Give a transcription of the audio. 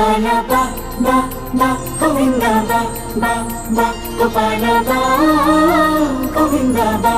গোপাল বা বা বা গোবিন্দ বা বা বা গোপাল বা গোবিন্দ বা